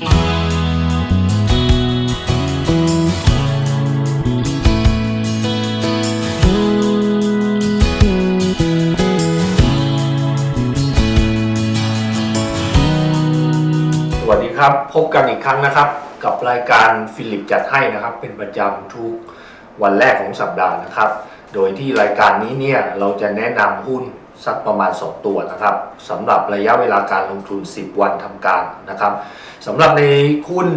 สวัสดีครับพบกันอีกครั้งนะครับ กับรายการฟิลิปจัดให้นะครับ เป็นประจำทุกวันแรกของสัปดาห์นะครับ โดยที่รายการนี้เนี่ยเราจะแนะนำหุ้น สักประมาณ 2 ตัวนะครับสำหรับระยะเวลาการลงทุน 10 วันทำการนะครับสำหรับในหุ้น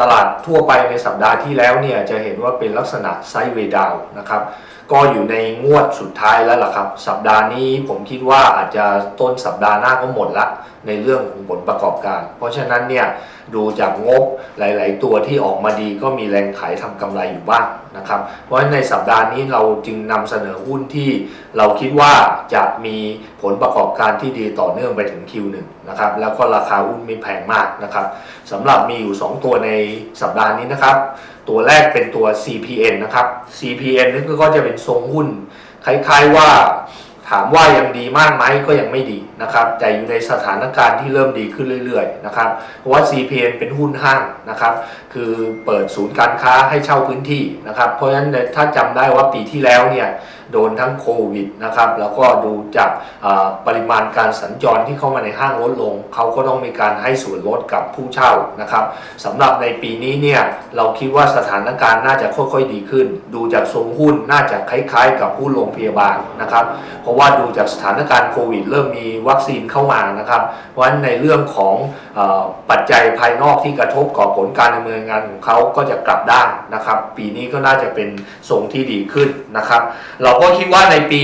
ตลาดทั่วไปในสัปดาห์ที่แล้วเนี่ยจะเห็นว่าเป็นลักษณะไซด์เวดาวนะครับก็อยู่ในงวดสุดท้ายแล้วล่ะครับ สัปดาห์นี้ผมคิดว่าอาจจะต้นสัปดาห์หน้าก็หมดละในเรื่องของผลประกอบการ เพราะฉะนั้นเนี่ยดูจากงบหลาย ๆ ตัวที่ออกมาดีก็มีแรงขายทำกำไรอยู่บ้างนะครับ เพราะฉะนั้นในสัปดาห์นี้เราจึงนำเสนอหุ้นที่เราคิดว่าจะมีผลประกอบการที่ดีต่อเนื่องไปถึง Q1 นะครับแล้วก็ราคาหุ้นไม่แพงมากนะครับสำหรับมีอยู่ 2 ตัวในสัปดาห์นี้นะครับ ตัวแรกเป็นตัว CPN นะครับ CPN นี่ก็จะเป็นทรงหุ้นคล้ายๆว่า ถามว่ายังดีมากไหมก็ยังไม่ดีนะครับ แต่อยู่ในสถานการณ์ที่เริ่มดีขึ้นเรื่อยๆนะครับ เพราะว่า CPN เป็นหุ้นห้างนะครับ คือเปิดศูนย์การค้าให้เช่าพื้นที่นะครับ เพราะฉะนั้นถ้าจำได้ว่าปีที่แล้วเนี่ยโดนทั้งโควิดนะครับ แล้วก็ดูจากปริมาณการสัญจรที่เข้ามาในห้างลดลง เขาก็ต้องมีการให้ส่วนลดกับผู้เช่านะครับสำหรับในปีนี้เนี่ยเราคิดว่าสถานการณ์น่าจะค่อยๆดีขึ้น ดูจากทรงหุ้นน่าจะคล้ายๆ กับหุ้นโรงพยาบาลนะครับ เพราะว่าดูจากสถานการณ์โควิด เริ่มมีวัคซีนเข้ามานะครับเพราะฉะนั้นในเรื่องของอปัจจัยภายนอกที่กระทบต่อผลการดำเนินงานของเขาก็จะกลับด้านนะครับ ปีนี้ก็น่าจะเป็นทรงที่ดีขึ้นนะครับ เราก็คิดว่าในปี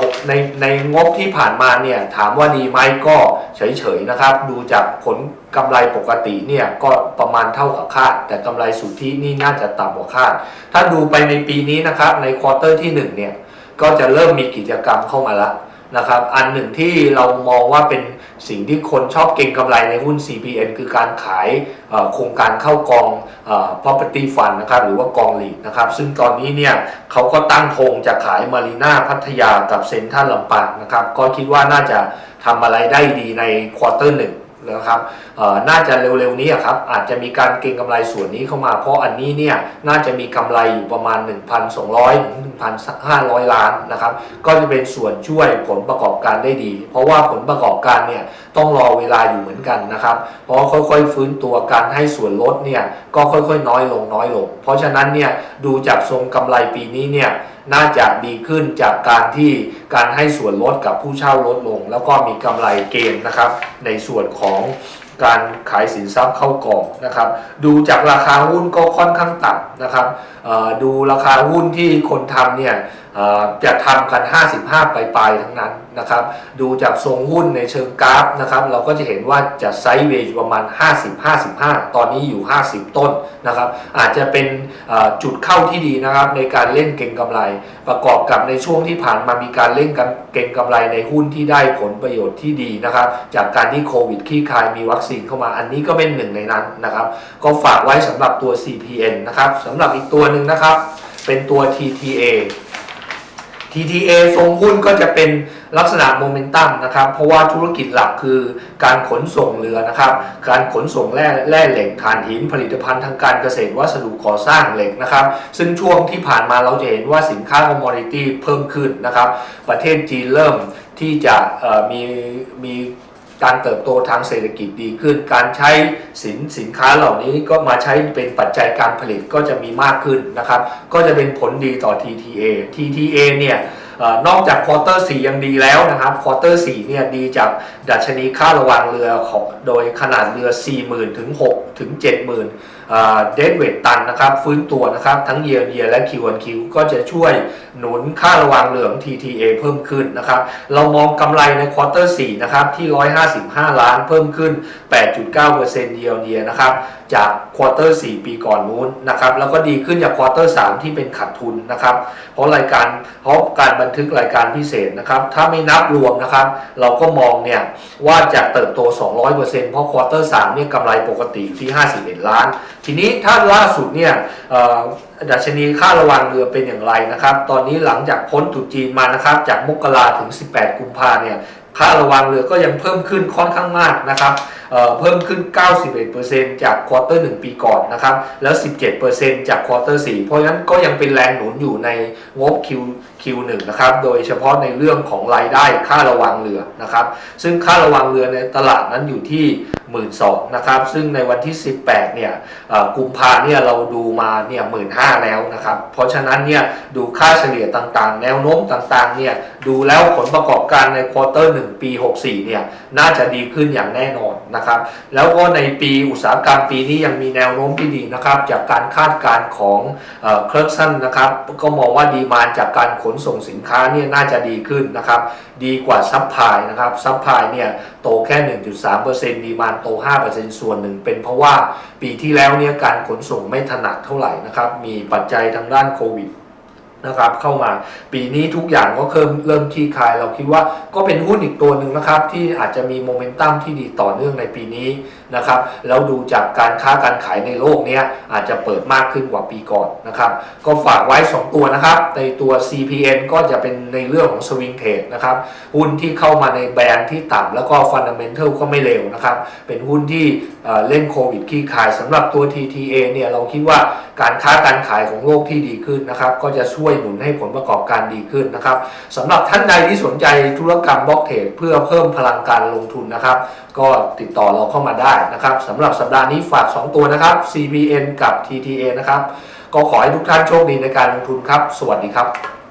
หกในในงบที่ผ่านมาเนี่ยถามว่าดีไหมก็เฉยๆนะครับ ดูจากผลกำไรปกติเนี่ยก็ประมาณเท่ากับคาด แต่กำไรสุทธินี่น่าจะต่ำกว่าคาด ถ้าดูไปในปีนี้นะครับในควอเตอร์ที่หนึ่งเนี่ย ก็จะเริ่มมีกิจกรรมเข้ามาแล้วนะครับ อันหนึ่งที่เรามองว่าเป็นสิ่งที่คนชอบเก็งกำไรในหุ้น CPN คือการขายโครงการเข้ากองเอ่อ property fund นะครับหรือว่ากองหลีดนะครับ ซึ่งตอนนี้เนี่ยเขาก็ตั้งธงจะขายมารีนาพัทยากับเซ็นทรัลลำปางนะครับ ก็คิดว่าน่าจะทำอะไรได้ดีในควอเตอร์หนึ่งนะครับน่าจะเร็วๆนี้ครับอาจจะมีการเก็งกำไรส่วนนี้เข้ามา เพราะอันนี้เนี่ยน่าจะมีกำไรอยู่ประมาณ 1,200ถึง1,500 ล้านนะครับก็จะเป็นส่วนช่วยผลประกอบการได้ดี เพราะว่าผลประกอบการเนี่ยต้องรอเวลาอยู่เหมือนกันนะครับเพราะค่อยๆฟื้นตัวการให้ส่วนลดเนี่ยก็ค่อยๆ น้อยลงน้อยลง เพราะฉะนั้นเนี่ยดูจากทรงกำไรปีนี้เนี่ยน่าจะดีขึ้นจากการที่การให้ส่วนลดกับผู้เช่าลดลง แล้วก็มีกำไรเกณฑ์นะครับในส่วนของ การขายสินทรัพย์เข้ากองนะครับ ดูจากราคาหุ้นก็ค่อนข้างต่ำนะครับดูราคาหุ้นที่คนทำเนี่ยจะทำกัน 55 ปลายๆทั้งนั้น นะครับ ดูจากทรงหุ้นในเชิงกราฟนะครับ เราก็จะเห็นว่าจะไซด์เวย์ประมาณ 50-55 ตอนนี้อยู่ 50 ต้นนะครับ อาจจะเป็นจุดเข้าที่ดีนะครับในการเล่นเก็งกำไร ประกอบกับในช่วงที่ผ่านมามีการเล่นกันเก็งกำไรในหุ้นที่ได้ผลประโยชน์ที่ดีนะครับ จากการที่โควิดคลี่คลายมีวัคซีนเข้ามา อันนี้ก็เป็นหนึ่งในนั้นนะครับ ก็ฝากไว้สำหรับตัว CPN นะครับสำหรับอีกตัวหนึ่งนะครับ เป็นตัว TTA TTA ทรงหุ้นก็จะเป็นลักษณะโมเมนตัมนะครับ เพราะว่าธุรกิจหลักคือการขนส่งเรือนะครับ การขนส่งแร่แร่เหล็กถ่านหินผลิตภัณฑ์ทางการเกษตรวัสดุก่อสร้างเหล็กนะครับ ซึ่งช่วงที่ผ่านมาเราจะเห็นว่าสินค้าคอมมอดิตี้เพิ่มขึ้นนะครับ ประเทศจีนเริ่มที่จะมีมี การเติบโตทางเศรษฐกิจดีขึ้น การใช้สินสินค้าเหล่านี้ก็มาใช้เป็นปัจจัยการผลิตก็จะมีมากขึ้นนะครับ ก็จะเป็นผลดีต่อ TTA TTA เนี่ยนอกจากควอเตอร์4ยังดีแล้วนะครับควอเตอร์4เนี่ยดีจากดัชนีค่าระวังเรือของโดยขนาดเรือ 40,000 ถึง 6 ถึง 70,000 เดนเวทตันนะครับฟื้นตัวนะครับทั้งเยียร์เยียและคิวันคิวก็จะช่วยหนุนค่าระวังเรือของ TTA เพิ่มขึ้นนะครับเรามองกำไรในควอเตอร์4นะครับที่ 155 ล้านเพิ่มขึ้น 8.9%เยียร์เยียนะครับ จากควอเตอร์4ปีก่อนนู้นนะครับแล้วก็ดีขึ้นจากควอเตอร์3ที่เป็นขาดทุนนะครับเพราะรายการเพราะการบันทึกรายการพิเศษนะครับถ้าไม่นับรวมนะครับเราก็มองเนี่ยว่าจะเติบโต 200%เพราะควอเตอร์3เนี่ยกำไรปกติอยู่ที่ 51 ล้าน ทีนี้ถ้าล่าสุดเนี่ยดัชนีค่าระวังเรือเป็นอย่างไรนะครับ ตอนนี้หลังจากพ้นตุจีนมานะครับจากมกราถึง 18 กุมภาเนี่ยค่าระวังเรือก็ยังเพิ่มขึ้นค่อนข้างมากนะครับ เพิ่มขึ้น 91%จากควอเตอร์ 1 ปีก่อนนะครับ แล้ว 17%จากควอเตอร์ 4 เพราะฉะนั้นก็ยังเป็นแรงหนุนอยู่ในงบ Q Q1 นะครับ โดยเฉพาะในเรื่องของรายได้ค่าระวังเรือนะครับ ซึ่งค่าระวังเรือในตลาดนั้นอยู่ที่1 2ื่นสองนะครับ ซึ่งในวันที่ 18 เนี่ยกุมภาเนี่ยเราดูมาเนี่ยหมื่นห้าแล้วนะครับ เพราะฉะนั้นเนี่ยดูค่าเฉลี่ยต่างๆ แนวโน้มต่างๆ เนี่ยดูแล้วผลประกอบการในควอเตอร์1ปี 64 เนี่ยน่าจะดีขึ้นอย่างแน่นอนนะครับ แล้วก็ในปีอุตสาหกรรมปีนี้ยังมีแนวโน้มที่ดีนะครับ จากการคาดการณ์ของเคอร์กซันนะครับ ก็มองว่าดีมานจากการขนส่งสินค้าเนี่ยน่าจะดีขึ้นนะครับ ดีกว่าซัพพลายนะครับซัพพลายเนี่ย โตแค่ 1.3%ดีมานโต 5%ส่วนหนึ่งเป็นเพราะว่าปีที่แล้วเนี่ยการขนส่งไม่ถนัดเท่าไหร่นะครับ มีปัจจัยทางด้านโควิด นะครับเข้ามาปีนี้ทุกอย่างก็เริ่มเริ่มที่คลาย เราคิดว่าก็เป็นหุ้นอีกตัวหนึ่งนะครับ ที่อาจจะมีโมเมนตัมที่ดีต่อเนื่องในปีนี้นะครับแล้วดูจากการค้าการขายในโลกเนี้ยอาจจะเปิดมากขึ้นกว่าปีก่อนนะครับ ก็ฝากไว้ 2 ตัวนะครับ ในตัว CPN ก็จะเป็นในเรื่องของสวิงเทรดนะครับหุ้นที่เข้ามาในแบรนด์ที่ต่ำแล้วก็ฟันเดัมเ n นทัลก็ไม่เร็วนะครับ เป็นหุ้นที่เล่นโควิดขี้ขายสำหรับตัว TTA เนี่ยเราคิดว่าการค้าการขายของโลกที่ดีขึ้นนะครับ ก็จะช่วยหนุนให้ผลประกอบการดีขึ้นนะครับสำหรับท่านใดที่สนใจธุรกรรมบล็อกเทรดเพื่อเพิ่มพลังการลงทุนนะครับ ก็ติดต่อเราเข้ามาได้นะครับสำหรับสัปดาห์นี้ฝาก 2 ตัวนะครับ CBN กับ TTA นะครับ ก็ขอให้ทุกท่านโชคดีในการลงทุนครับ สวัสดีครับ